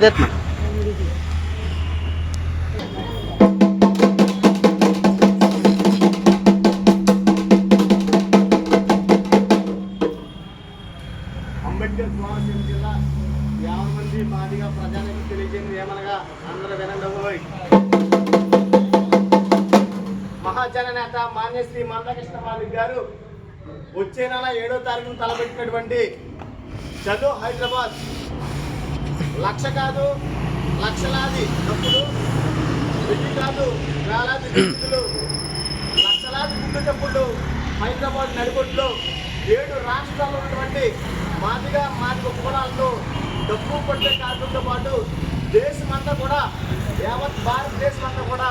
తెస్తున్నా అంబేద్కర్ కోనసీమ జిల్లా యాభై మంది మాదిగా ప్రజానికి తెలియజేయండి ఏమనగా అందరూ వినండి మహాజన నేత మాన్యశ్రీ మందకృష్ణ మాలిక్ గారు వచ్చే నెల ఏడో తారీఖున తలపెట్టినటువంటి చదువు హైదరాబాద్ లక్ష కాదు లక్షలాది డబ్బులు వెయ్యి కాదు వేలాది డబ్బులు లక్షలాది గుడ్డు డబ్బులు హైదరాబాద్ నడిగొడ్లో ఏడు రాష్ట్రాల్లో ఉన్నటువంటి మాదిగా మాదిగ కోణాలతో డబ్బు పట్టే కార్మికులతో పాటు దేశమంతా కూడా యావత్ భారతదేశం అంతా కూడా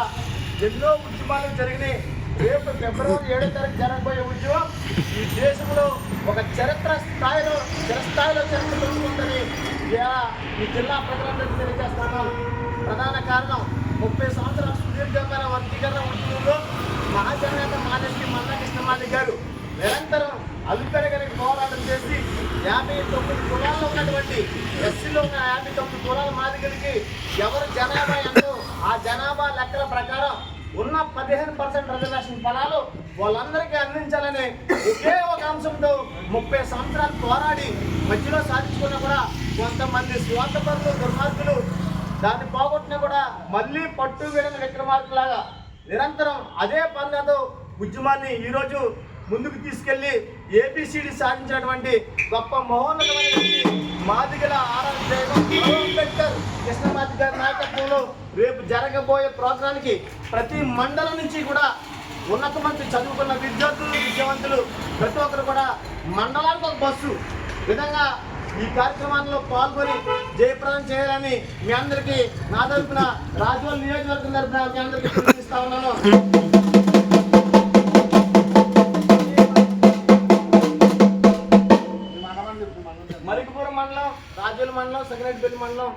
ఎన్నో ఉద్యమాలు జరిగినాయి. రేపు ఫిబ్రవరి ఏడో తారీఖు జరగబోయే ఉద్యమం ఈ దేశంలో ఒక చరిత్ర స్థాయిలో చిరస్థాయిలో చరిత్ర ఉంటుందని ఈ జిల్లా ప్రజలందరికీ తెలియజేస్తున్నాను. ప్రధాన కారణం ముప్పై సంవత్సరాల సుదీర్ఘమైన వర్గీకరణ ఉద్యమంలో మహాజనేత మానేశ్వరి మన్నకృష్ణ కృష్ణమాలి గారు నిరంతరం అల్లుపెరగని పోరాటం చేసి యాభై తొమ్మిది కులాల్లో ఉన్నటువంటి ఎస్సీలో ఉన్న యాభై తొమ్మిది కులాల మాదిగలకి ఎవరు జనాభా ఎంతో ఆ జనాభా లెక్కల ప్రకారం ఉన్న పదిహేను పర్సెంట్ రిజర్వేషన్ ఫలాలు వాళ్ళందరికీ అందించాలని ఒకే ఒక అంశంతో ముప్పై సంవత్సరాలు పోరాడి మధ్యలో సాధించుకున్న కూడా కొంతమంది స్వార్థపరులు దుర్మార్గులు దాన్ని పోగొట్టినా కూడా మళ్ళీ పట్టు వీడిన విక్రమార్కులాగా నిరంతరం అదే పనులతో ఉద్యమాన్ని ఈరోజు ముందుకు తీసుకెళ్ళి ఏబిసిడి సాధించినటువంటి గొప్ప మహోన్నతమైనటువంటి మాదిగల ఆరాధన అంబేద్కర్ కృష్ణమాది గారి నాయకత్వంలో రేపు జరగబోయే ప్రోగ్రానికి ప్రతి మండలం నుంచి కూడా ఉన్నతమంది చదువుకున్న విద్యార్థులు విద్యావంతులు ప్రతి ఒక్కరు కూడా మండలానికి ఒక బస్సు విధంగా ఈ కార్యక్రమాల్లో పాల్గొని జయప్రదం చేయాలని మీ అందరికీ నా తరఫున రాజోల్ నియోజకవర్గం తరఫున మీ అందరికీ పిలుపునిస్తా ఉన్నాను. మరికపురం మండలం రాజుల మండలం సగిరెడ్డిపల్లి మండలం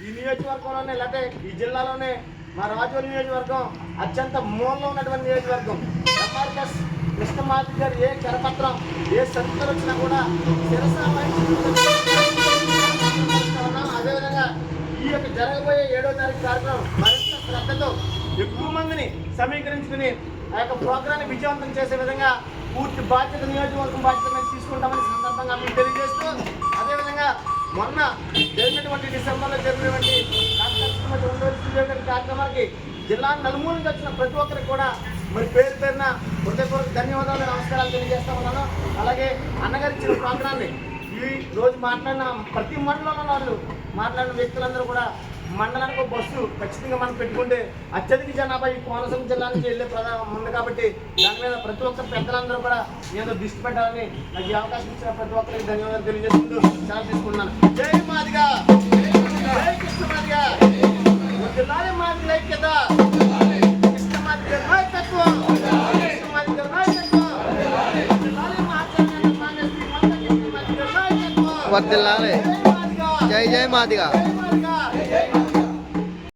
ఈ నియోజకవర్గంలోనే లేకపోతే ఈ జిల్లాలోనే మా రాజోల్ నియోజకవర్గం అత్యంత మూలంలో ఉన్నటువంటి నియోజకవర్గం. ఎంఆర్ఎస్ కృష్ణమాది గారు ఏ కరపత్రం ఏ సంస్థలు వచ్చినా కూడా శిరస అదేవిధంగా ఈ యొక్క జరగబోయే ఏడో తారీఖు కార్యక్రమం మరింత శ్రద్ధతో ఎక్కువ మందిని సమీకరించుకుని ఆ యొక్క ప్రోగ్రాన్ని విజయవంతం చేసే విధంగా పూర్తి బాధ్యత నియోజకవర్గం బాధ్యత మేము తీసుకుంటామని సందర్భంగా మేము తెలియజేస్తూ అదేవిధంగా మొన్న జరిగినటువంటి డిసెంబర్లో జరిగినటువంటి కార్యక్రమానికి జిల్లా నలుమూల నుంచి వచ్చిన ప్రతి ఒక్కరికి కూడా మరి పేరు పేరున హృదయపూర్వక ధన్యవాదాలు నమస్కారాలు తెలియజేస్తా ఉన్నాను. అలాగే అన్నగారి ఇచ్చిన ప్రోగ్రాన్ని ఈ రోజు మాట్లాడిన ప్రతి మండలంలో ఉన్న వాళ్ళు మాట్లాడిన వ్యక్తులందరూ కూడా మండలానికి ఒక బస్సు ఖచ్చితంగా మనం పెట్టుకుంటే అత్యధిక జనాభా ఈ కోనసీమ జిల్లా నుంచి వెళ్ళే ప్రధాన ఉంది కాబట్టి దాని మీద ప్రతి ఒక్క పెద్దలందరూ కూడా ఏదో దృష్టి పెట్టాలని నాకు ఈ అవకాశం ఇచ్చిన ప్రతి ఒక్కరికి ధన్యవాదాలు తెలియజేసుకుంటూ చాలా తీసుకున్నాను జై మాదిగా! జై కృష్ణ మాదిగా! జిల్లాలే ఐక్యత! కృష్ణ మాదిగా నాయకత్వం! కృష్ణ మాదిగా నాయకత్వం! వర్దిల్లాలి జై జై మాదిగా! Hey.